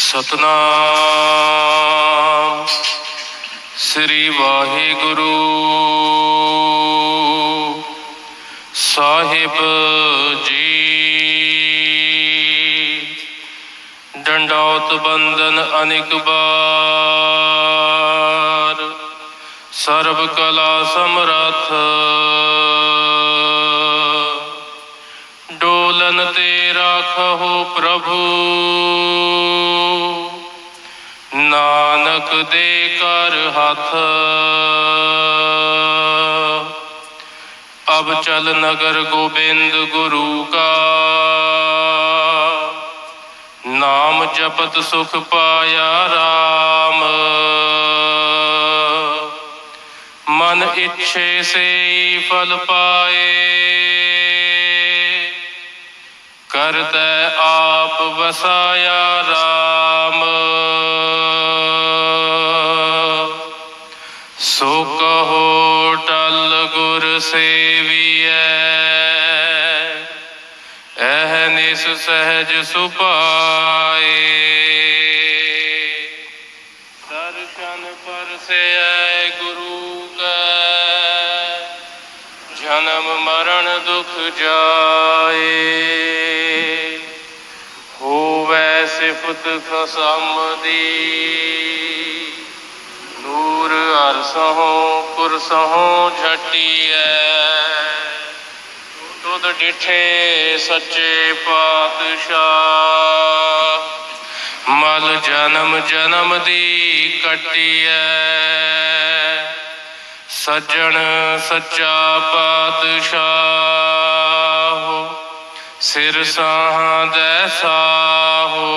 ਸਤਨਾਮ। ਸ੍ਰੀ ਵਾਹਿਗੁਰੂ। ਸਾਹਿਬ ਜੀ। ਡੰਡੌਤ ਬੰਦਨ ਅਨਿਕ ਬਾਰ ਸਰਬ ਕਲਾ ਸਮਰੱਥ। ਡੋਲਨ ਤੇ ਰਾਖਹੁ ਪ੍ਰਭੂ। ਨਾਨਕ ਦੇ ਕਰ ਹੱਥ। ਅਬ ਚਲ ਨਗਰ ਗੋਬਿੰਦ ਗੁਰੂ ਕਾ। ਨਾਮ ਜਪਤ ਸੁਖ ਪਾਇਆ RAM ਮਨ ਇੱਛੇ ਸੇ ਫਲ ਪਾਏ। ਕਰਤੈ ਆਪ ਵਸਾਇਆ RAM ਸੋ ਕਹੋ ਟਲ ਗੁਰ ਸੇਵੀਐ। ਐਹ ਨਿਸ ਸਹਿਜ ਸੁਪਾਏ ਦਰਸ਼ਨ ਪਰਸੈ ਗੁਰੂ ਕੈ। ਜਨਮ ਮਰਨ ਦੁਖ ਜਾਏ। ਹੋਵੈ ਸਿਫਤ ਖਸਮ ਦੀ। ਅਰਸਹੋਂ ਪੁਰਸਹੋਂ ਝਟੀਐ। ਤੁਧ ਡਿਠੇ ਸੱਚੇ ਪਾਤਸ਼ਾਹ। ਮਲ ਜਨਮ ਜਨਮ ਦੀ ਕਟੀਐ। ਸੱਜਣ ਸੱਚਾ ਪਾਤਸ਼ਾਹ। ਸਿਰ ਸਾਹਾਂ ਦੇ ਸਾਹੋ।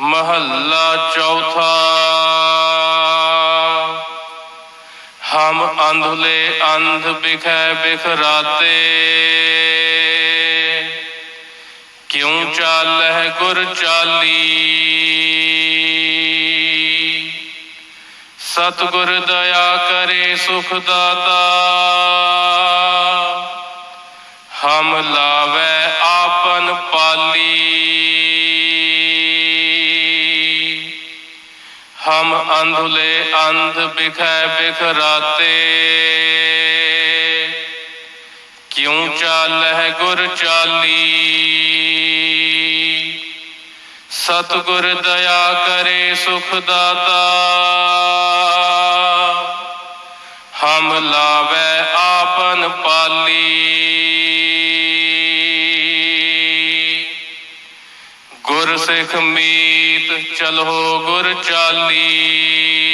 ਮਹੱਲਾ ਚੌਥਾ। ਹਮ ਅੰਧਲੇ ਅੰਧ ਬਿਖੈ ਬਿਖਰਾਤੇ। ਕਿਉ ਚਾਲਹਿ ਗੁਰ ਚਾਲੀ? ਸਤਿਗੁਰ ਦਇਆ ਕਰੇ ਸੁਖ ਦਾਤਾ। ਅੰਧ ਬਿਖੈ ਬਿਖਰਾਤੇ। ਕਿਉ ਚਾਲਹਿ ਗੁਰ ਚਾਲੀ? ਸਤਿਗੁਰ ਦਇਆ ਕਰੇ ਸੁਖ ਦਾਤਾ। ਹਮ ਲਾਵੇ ਆਪਨ ਪਾਲੀ। ਗੁਰ ਸਿੱਖ ਮੀਤ ਚਲੋ ਗੁਰ ਚਾਲੀ।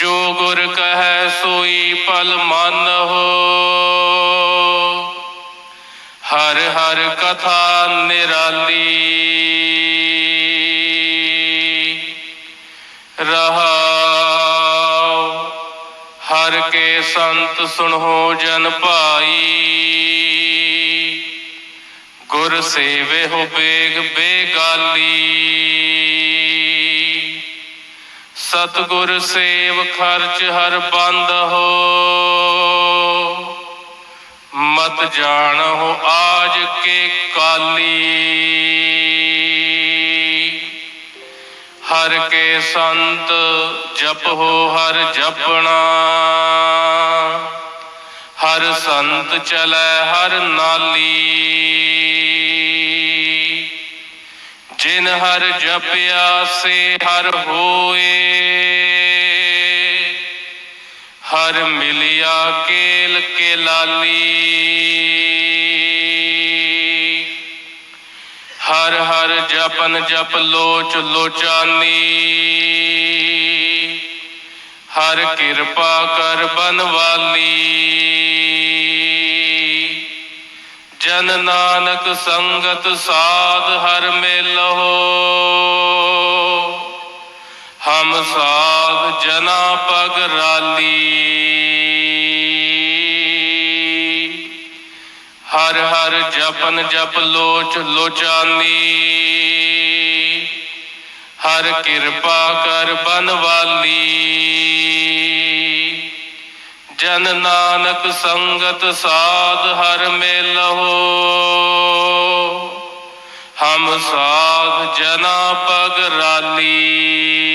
ਜੋ ਗੁਰ ਕਹੈ ਸੋਈ ਪਲ ਮਨ ਹੋ। ਹਰ ਹਰ ਕਥਾ ਨਿਰਾਲੀ। ਰਹਾਉ, ਹਰ ਕੇ ਸੰਤ ਸੁਣੋ ਜਨ ਭਾਈ। ਗੁਰ ਸੇਵੇ ਹੋ ਬੇਗ ਬੇਗਾਲੀ। ਸਤਗੁਰ ਸੇਵ ਖਰਚ ਹਰ ਬੰਦ ਹੋ। ਮਤ ਜਾਣ ਹੋ ਆਜ ਕੇ ਕਾਲੀ। ਹਰ ਕੇ ਸੰਤ ਜਪ ਹੋ ਹਰ ਜਪਣਾ। ਹਰ ਸੰਤ ਚਲੈ ਹਰ ਨਾਲੀ। ਜਿਨ ਹਰ ਜਪਿਆ ਸੇ ਹਰ ਹੋਏ, ਹਰ ਮਿਲਿਆ ਕੇਲ ਕੇ ਲਾਲੀ ਹਰ ਹਰ ਜਪਨ ਜਪ ਲੋਚ ਲੋਚਾਨੀ, ਹਰ ਕਿਰਪਾ ਕਰ ਬਨਵਾਲੀ। ਜਨ ਨਾਨਕ ਸੰਗਤ ਸਾਧ ਹਰ ਮਿਲਹੁ। ਹਮ ਸਾਧ ਜਨਾ ਪਗ ਰਾਲੀ। ਹਰ ਹਰ ਜਪਨ ਜਪ ਲੋਚ ਲੋਚਾਨੀ। ਹਰ ਕਿਰਪਾ ਕਰ ਬਨਵਾਲੀ। ਜਨ ਨਾਨਕ ਸੰਗਤ ਸਾਧ ਹਰ ਮੇਲਹੁ। ਹਮ ਸਾਧ ਜਨਾ ਪਗ ਰਾਲੀ।